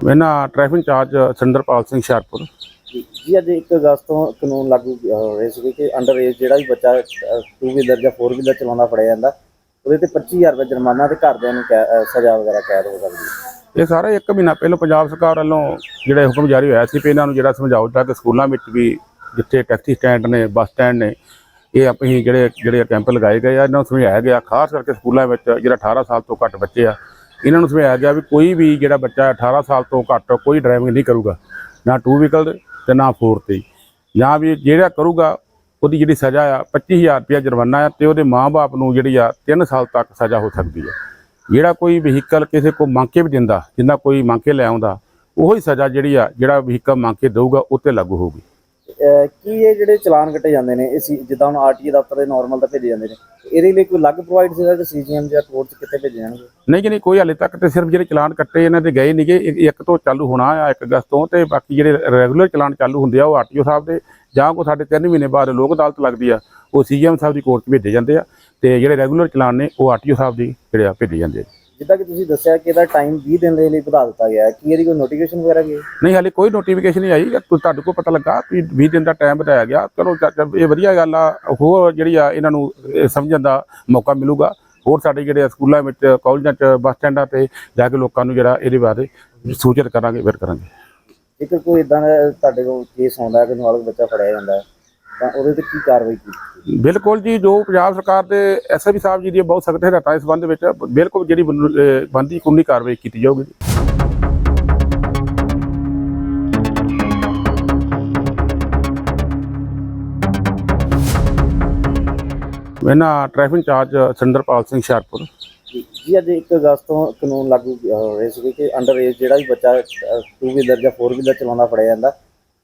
ਮੈਂ ਨਾ traffic incharge Sinderpal Singh Hoshiarpur. ਜੀ ਅੱਜ 1 ਅਗਸਤ ਤੋਂ ਕਾਨੂੰਨ ਲਾਗੂ ਅਹ, ਹੋ ਰਹੇ ਸੀ ਕਿ ਅੰਡਰ ਏਜ ਜਿਹੜਾ ਵੀ ਬੱਚਾ 2 ਵੀਲਰ ਜਾਂ 4 ਵੀਲਰ ਚਲਾਉਂਦਾ ਫੜਿਆ ਜਾਂਦਾ ਉਹਦੇ ਤੇ 25000 ਰੁਪਏ ਜੁਰਮਾਨਾ ਤੇ ਘਰਦਿਆਂ ਨੂੰ ਸਜ਼ਾ ਵਗੈਰਾ ਕੈਦ ਹੋ ਸਕਦੀ ਹੈ। ਇਹ ਸਾਰਾ ਇੱਕ ਮਹੀਨਾ ਪਹਿਲਾਂ ਪੰਜਾਬ ਸਰਕਾਰ ਵੱਲੋਂ ਜਿਹੜਾ ਹੁਕਮ ਜਾਰੀ ਹੋਇਆ ਸੀ ਕਿ ਇਹਨਾਂ ਨੂੰ ਜਿਹੜਾ ਸਮਝਾਓ ਜਾ ਕਿ ਸਕੂਲਾਂ ਵਿੱਚ ਵੀ ਜਿੱਥੇ ਟੈਕਸੀ ਸਟੈਂਡ ਨੇ ਬੱਸ ਸਟੈਂਡ ਨੇ ਇਹ ਆਪਣੀ ਜਿਹੜੇ ਜਿਹੜੇ ਕੈਂਪ ਲਗਾਏ ਗਏ ਆ ਇਹਨਾਂ ਨੂੰ ਸਮਝਾਇਆ ਗਿਆ ਖਾਸ ਕਰਕੇ ਸਕੂਲਾਂ ਵਿੱਚ ਜਿਹੜਾ 18 ਸਾਲ ਤੋਂ ਘੱਟ ਬੱਚੇ ਆ ਇਹਨਾਂ ਨੂੰ ਸਮਝਾਇਆ ਗਿਆ ਵੀ ਕੋਈ ਵੀ ਜਿਹੜਾ ਬੱਚਾ 18 ਸਾਲ ਤੋਂ ਘੱਟ ਕੋਈ ਡਰਾਈਵਿੰਗ ਨਹੀਂ ਕਰੂਗਾ, ਨਾ ਟੂ ਵੀਕਲ ਤੇ ਨਾ ਫੋਰ ਤੇ ਜਾਂ ਵੀ ਜਿਹੜਾ ਕਰੂਗਾ, ਉਹਦੀ ਜਿਹੜੀ ਸਜ਼ਾ ਆ 25000 ਰੁਪਇਆ ਜੁਰਮਾਨਾ ਆ ਤੇ ਉਹਦੇ ਮਾਪੇ ਨੂੰ ਜਿਹੜੀ ਆ 3 ਸਾਲ ਤੱਕ ਸਜ਼ਾ ਹੋ ਸਕਦੀ ਹੈ ਜਿਹੜਾ ਕੋਈ ਵਹੀਕਲ ਕਿਸੇ ਕੋ ਮੰਗ ਕੇ ਵੀ ਦਿੰਦਾ, ਜਿੰਨਾ ਕੋਈ ਮੰਗ ਕੇ ਲੈ ਆਉਂਦਾ, ਉਹੀ ਸਜ਼ਾ ਜਿਹੜੀ ਆ, ਜਿਹੜਾ ਵਹੀਕਲ ਮੰਗ ਕੇ ਦਊਗਾ ਉੱਤੇ ਲਾਗੂ ਹੋਊਗੀ। ਕੀ ਇਹ ਜਿਹੜੇ ਚਲਾਨ ਕੱਟੇ ਜਾਂਦੇ ਨੇ, ਇਹ ਸੀ ਜਿੱਦਾਂ ਹੁਣ ਆਰਟੀਏ ਦਫ਼ਤਰ ਦੇ ਨਾਰਮਲ ਤਾਂ ਭੇਜੇ ਜਾਂਦੇ ਨੇ, ਇਹਦੇ ਲਈ ਕੋਈ ਅਲੱਗ ਪ੍ਰੋਵਾਈਡ ਸੀਗਾ ਕਿ ਸੀਜੀਐਮ ਜਾਂ ਕੋਰਟ ਚ ਕਿੱਥੇ ਭੇਜੇ ਜਾਣਗੇ? ਨਹੀਂ ਕਿ ਨਹੀਂ, ਕੋਈ ਹਾਲੇ ਤੱਕ ਤੇ ਸਿਰਫ ਜਿਹੜੇ ਚਲਾਨ ਕੱਟੇ ਇਹਨਾਂ ਦੇ ਗਏ ਨਹੀਂਗੇ, ਇੱਕ ਤੋਂ ਚਾਲੂ ਹੋਣਾ ਆ 1 ਅਗਸਤ ਤੋਂ, ਤੇ ਬਾਕੀ ਜਿਹੜੇ ਰੈਗੂਲਰ ਚਲਾਨ ਚਾਲੂ ਹੁੰਦੇ ਆ, ਉਹ ਆਰਟੀਓ ਸਾਹਿਬ ਦੇ, ਜਾਂ ਕੋ ਸਾਡੇ 3 ਮਹੀਨੇ ਬਾਅਦ ਲੋਕ ਅਦਾਲਤ ਲੱਗਦੀ ਆ, ਉਹ ਸੀਐਮ ਸਾਹਿਬ ਦੀ ਕੋਰਟ 'ਚ ਭੇਜੇ ਜਾਂਦੇ ਆ, ਤੇ ਜਿਹੜੇ ਰੈਗੂਲਰ ਚਲਾਨ ਨੇ, ਉਹ ਆਰਟੀਓ ਸਾਹਿਬ ਦੀ ਜਿਹੜੇ ਆ ਭੇਜੇ ਜਾਂਦੇ ਆ ਜਿੱਦਾਂ ਕਿ ਤੁਸੀਂ ਦੱਸਿਆ ਕਿ ਇਹਦਾ ਟਾਈਮ 20 ਦਿਨ ਦੇ ਲਈ ਵਧਾ ਦਿੱਤਾ ਗਿਆ ਹੈ ਕੀ ਇਹਦੀ ਕੋਈ ਨੋਟੀਫਿਕੇਸ਼ਨ ਵਗੈਰਾ ਗਈ? ਨਹੀਂ ਹਾਲੇ ਕੋਈ ਨੋਟੀਫਿਕੇਸ਼ਨ ਨਹੀਂ ਆਈ। ਤੁ- ਤੁਹਾਡੇ ਕੋਲ ਪਤਾ ਲੱਗਾ ਕਿ 20 ਦਿਨ ਦਾ ਟਾਈਮ ਬਤਾਇਆ ਗਿਆ ਚਲੋ ਚ- ਚ- ਇਹ ਵਧੀਆ ਗੱਲ ਆ। ਹੋਰ ਜਿਹੜੀ ਆ ਇਹਨਾਂ ਨੂੰ ਸਮਝਣ ਦਾ ਮੌਕਾ ਮਿਲੂਗਾ। ਹੋਰ ਸਾਡੇ ਜਿਹੜੇ ਸਕੂਲਾਂ ਵਿੱਚ ਕਾਲਜਾਂ 'ਚ ਬੱਸ ਸਟੈਂਡਾਂ ਤੇ ਜਾ ਕੇ ਲੋਕਾਂ ਨੂੰ ਜਿਹੜਾ ਇਹਦੇ ਬਾਰੇ ਸੂਚਿਤ ਕਰਾਂਗੇ ਫਿਰ ਕਰਾਂਗੇ। ਜੇਕਰ ਕੋਈ ਇਦਾਂ ਦਾ ਤੁਹਾਡੇ ਕੋਲ ਕੇਸ ਆਉਂਦਾ ਕਿ ਨਾਬਾਲਗ ਬੱਚਾ ਫੜਿਆ ਜਾਂਦਾ ਹੈ ਤਾਂ ਉਹਦੇ ਤੇ ਕੀ ਕਾਰਵਾਈ ਕੀਤੀ ਬਿਲਕੁਲ ਜੀ ਜੋ ਪੰਜਾਬ ਸਰਕਾਰ ਦੇ ਐਸਐਬੀ ਸਾਹਿਬ ਜੀ ਦੀ ਬਹੁਤ ਸਖਤ ਹਦਾਇਤਾਂ ਇਸ ਸੰਬੰਧ ਵਿੱਚ ਬਿਲਕੁਲ ਜਿਹੜੀ ਬੰਦੀ ਕਾਨੂੰਨੀ ਕਾਰਵਾਈ ਕੀਤੀ ਜਾਊਗੀ ਮੈਂ ਨਾ ਟ੍ਰੈਫਿਕ ਇੰਚਾਰਜ ਸਿੰਦਰਪਾਲ ਸਿੰਘ ਹੁਸ਼ਿਆਰਪੁਰ। ਜੀ ਅੱਜ 1 ਅਗਸਤ ਤੋਂ ਕਾਨੂੰਨ ਲਾਗੂ ਅਹ, ਹੋ ਰਹੇ ਸੀ ਕਿ ਅੰਡਰ ਏਜ ਜਿਹੜਾ ਵੀ ਬੱਚਾ 2 ਵੀਲਰ ਜਾਂ 4 ਵੀਲਰ ਚਲਾਉਂਦਾ ਫੜਿਆ ਜਾਂਦਾ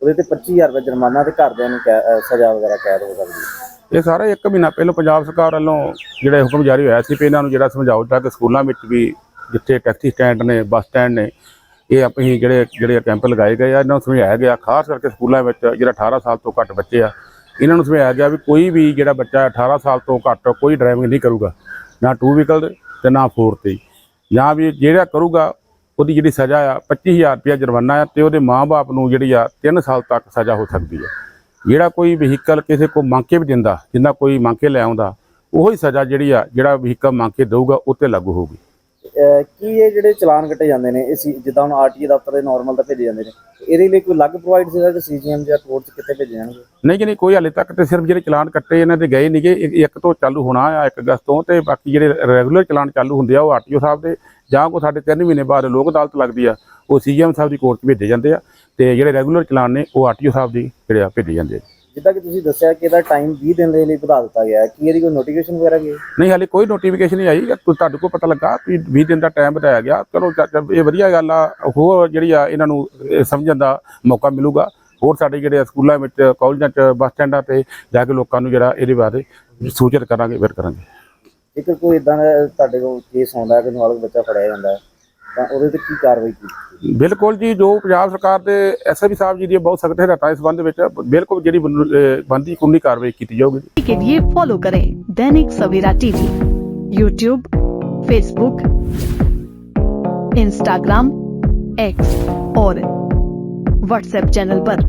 ਉਹਦੇ ਤੇ 25000 ਰੁਪਏ ਜੁਰਮਾਨਾ ਤੇ ਘਰਦਿਆਂ ਨੂੰ ਕੈ- ਅਹ, ਸਜ਼ਾ ਵਗੈਰਾ ਕੈਦ ਹੋ ਸਕਦੀ ਹੈ। ਇਹ ਸਾਰਾ ਇੱਕ ਮਹੀਨਾ ਪਹਿਲਾਂ ਪੰਜਾਬ ਸਰਕਾਰ ਵੱਲੋਂ ਜਿਹੜਾ ਹੁਕਮ ਜਾਰੀ ਹੋਇਆ ਸੀ ਵੀ ਇਹਨਾਂ ਨੂੰ ਜਿਹੜਾ ਸਮਝਾਓ ਤਾਂ ਕਿ ਸਕੂਲਾਂ ਵਿੱਚ ਵੀ ਜਿੱਥੇ ਟੈਕਸੀ ਸਟੈਂਡ ਨੇ ਬੱਸ ਸਟੈਂਡ ਨੇ ਇਹ ਆਪਣੀ ਜਿਹੜੇ ਜਿਹੜੇ ਕੈਂਪ ਲਗਾਏ ਗਏ ਆ ਇਹਨਾਂ ਨੂੰ ਸਮਝਾਇਆ ਗਿਆ ਖਾਸ ਕਰਕੇ ਸਕੂਲਾਂ ਵਿੱਚ ਜਿਹੜਾ 18 ਸਾਲ ਤੋਂ ਘੱਟ ਬੱਚੇ ਆ ਇਹਨਾਂ ਨੂੰ ਸਮਝਾਇਆ ਗਿਆ ਵੀ ਕੋਈ ਵੀ ਜਿਹੜਾ ਬੱਚਾ 18 ਸਾਲ ਤੋਂ ਘੱਟ ਕੋਈ ਡਰਾਈਵਿੰਗ ਨਹੀਂ ਕਰੂਗਾ ਨਾ ਟੂ ਵੀਕਲ ਤੇ ਨਾ ਫੋਰ ਤੇ ਜਾਂ ਵੀ ਜਿਹੜਾ ਕਰੂਗਾ ਉਹਦੀ ਜਿਹੜੀ ਸਜ਼ਾ ਆ 25000 ਰੁਪਇਆ ਜੁਰਮਾਨਾ ਆ ਤੇ ਉਹਦੇ ਮਾਪੇ ਨੂੰ ਜਿਹੜੀ ਆ 3 ਸਾਲ ਤੱਕ ਸਜ਼ਾ ਹੋ ਸਕਦੀ ਹੈ ਜਿਹੜਾ ਕੋਈ ਵਹੀਕਲ ਕਿਸੇ ਕੋ ਮੰਗ ਕੇ ਵੀ ਦਿੰਦਾ, ਜਿੰਨਾ ਕੋਈ ਮੰਗ ਕੇ ਲੈ ਆਉਂਦਾ, ਉਹੀ ਸਜ਼ਾ ਜਿਹੜੀ ਆ, ਜਿਹੜਾ ਵਹੀਕਲ ਮੰਗ ਕੇ ਦੇਊਗਾ, ਉਹ 'ਤੇ ਲਾਗੂ ਹੋਊਗੀ। ਕੀ ਇਹ ਜਿਹੜੇ ਚਲਾਨ ਕੱਟੇ ਜਾਂਦੇ ਨੇ, ਇਹ ਸੀ ਜਿੱਦਾਂ ਹੁਣ ਆਰਟੀਏ ਦਫ਼ਤਰ ਦੇ ਨਾਰਮਲ ਤਾਂ ਭੇਜੇ ਜਾਂਦੇ ਨੇ, ਇਹਦੇ ਲਈ ਕੋਈ ਅਲੱਗ ਪ੍ਰੋਵਾਈਡ ਸੀਗਾ ਕਿ ਸੀਜੀਐਮ ਜਾਂ ਕੋਰਟ ਚ ਕਿੱਥੇ ਭੇਜੇ ਜਾਣਗੇ? ਨਹੀਂ ਕਿ ਨਹੀਂ, ਕੋਈ ਹਾਲੇ ਤੱਕ ਤੇ ਸਿਰਫ ਜਿਹੜੇ ਚਲਾਨ ਕੱਟੇ ਇਹਨਾਂ ਦੇ ਗਏ ਨਹੀਂਗੇ, ਇੱਕ ਤੋਂ ਚਾਲੂ ਹੋਣਾ ਆ 1 ਅਗਸਤ ਤੋਂ, ਤੇ ਬਾਕੀ ਜਿਹੜੇ ਰੈਗੂਲਰ ਚਲਾਨ ਚਾਲੂ ਹੁੰਦੇ ਆ, ਉਹ ਆਰਟੀਓ ਸਾਹਿਬ ਦੇ, ਜਾਂ ਕੋ ਸਾਡੇ 3 ਮਹੀਨੇ ਬਾਅਦ ਲੋਕ ਅਦਾਲਤ ਲੱਗਦੀ ਆ, ਉਹ ਸੀਐਮ ਸਾਹਿਬ ਦੀ ਕੋਰਟ 'ਚ ਭੇਜੇ ਜਾਂਦੇ ਆ, ਤੇ ਜਿਹੜੇ ਰੈਗੂਲਰ ਚਲਾਨ ਨੇ, ਉਹ ਆਰਟੀਓ ਸਾਹਿਬ ਦੀ ਜਿਹੜੇ ਆ ਭੇਜੇ ਜਾਂਦੇ ਆ ਜਿੱਦਾਂ ਕਿ ਤੁਸੀਂ ਦੱਸਿਆ ਕਿ ਇਹਦਾ ਟਾਈਮ 20 ਦਿਨ ਦੇ ਲਈ ਵਧਾ ਦਿੱਤਾ ਗਿਆ ਹੈ ਕੀ ਇਹਦੀ ਕੋਈ ਨੋਟੀਫਿਕੇਸ਼ਨ ਵਗੈਰਾ ਗਈ? ਨਹੀਂ ਹਾਲੇ ਕੋਈ ਨੋਟੀਫਿਕੇਸ਼ਨ ਨਹੀਂ ਆਈ। ਤੁਹਾਡੇ ਕੋਲ ਪਤਾ ਲੱਗਾ ਕਿ 20 ਦਿਨ ਦਾ ਟਾਈਮ ਬਤਾਇਆ ਗਿਆ ਚਲੋ ਚ- ਚ- ਇਹ ਵਧੀਆ ਗੱਲ ਆ। ਹੋਰ ਜਿਹੜੀ ਆ ਇਹਨਾਂ ਨੂੰ ਸਮਝਣ ਦਾ ਮੌਕਾ ਮਿਲੂਗਾ। ਹੋਰ ਸਾਡੇ ਜਿਹੜੇ ਸਕੂਲਾਂ ਵਿੱਚ ਕਾਲਜਾਂ 'ਚ ਬੱਸ ਸਟੈਂਡਾਂ ਤੇ ਜਾ ਕੇ ਲੋਕਾਂ ਨੂੰ ਜਿਹੜਾ ਇਹਦੇ ਬਾਰੇ ਸੂਚਿਤ ਕਰਾਂਗੇ ਫਿਰ ਕਰਾਂਗੇ। ਜੇਕਰ ਕੋਈ ਇਦਾਂ ਦਾ ਤੁਹਾਡੇ ਕੋਲ ਕੇਸ ਆਉਂਦਾ ਕਿ ਨਾਬਾਲਗ ਬੱਚਾ ਫੜਿਆ ਜਾਂਦਾ ਹੈ ਤਾਂ ਉਹਦੇ ਤੇ ਕੀ ਕਾਰਵਾਈ ਕੀਤੀ ਬਿਲਕੁਲ ਜੀ ਜੋ ਪੰਜਾਬ ਸਰਕਾਰ ਦੇ ਐਸਐਬੀ ਸਾਹਿਬ ਜੀ ਦੀ ਬਹੁਤ ਸਖਤ ਹਦਾਇਤਾਂ ਇਸ ਸੰਬੰਧ ਵਿੱਚ ਬਿਲਕੁਲ ਜਿਹੜੀ ਬੰਦੀ ਕਾਨੂੰਨੀ ਕਾਰਵਾਈ ਕੀਤੀ ਜਾਊਗੀ के लिए फॉलो करें Dainik Savera TV YouTube Facebook Instagram X और व्हाट्सएप चैनल पर।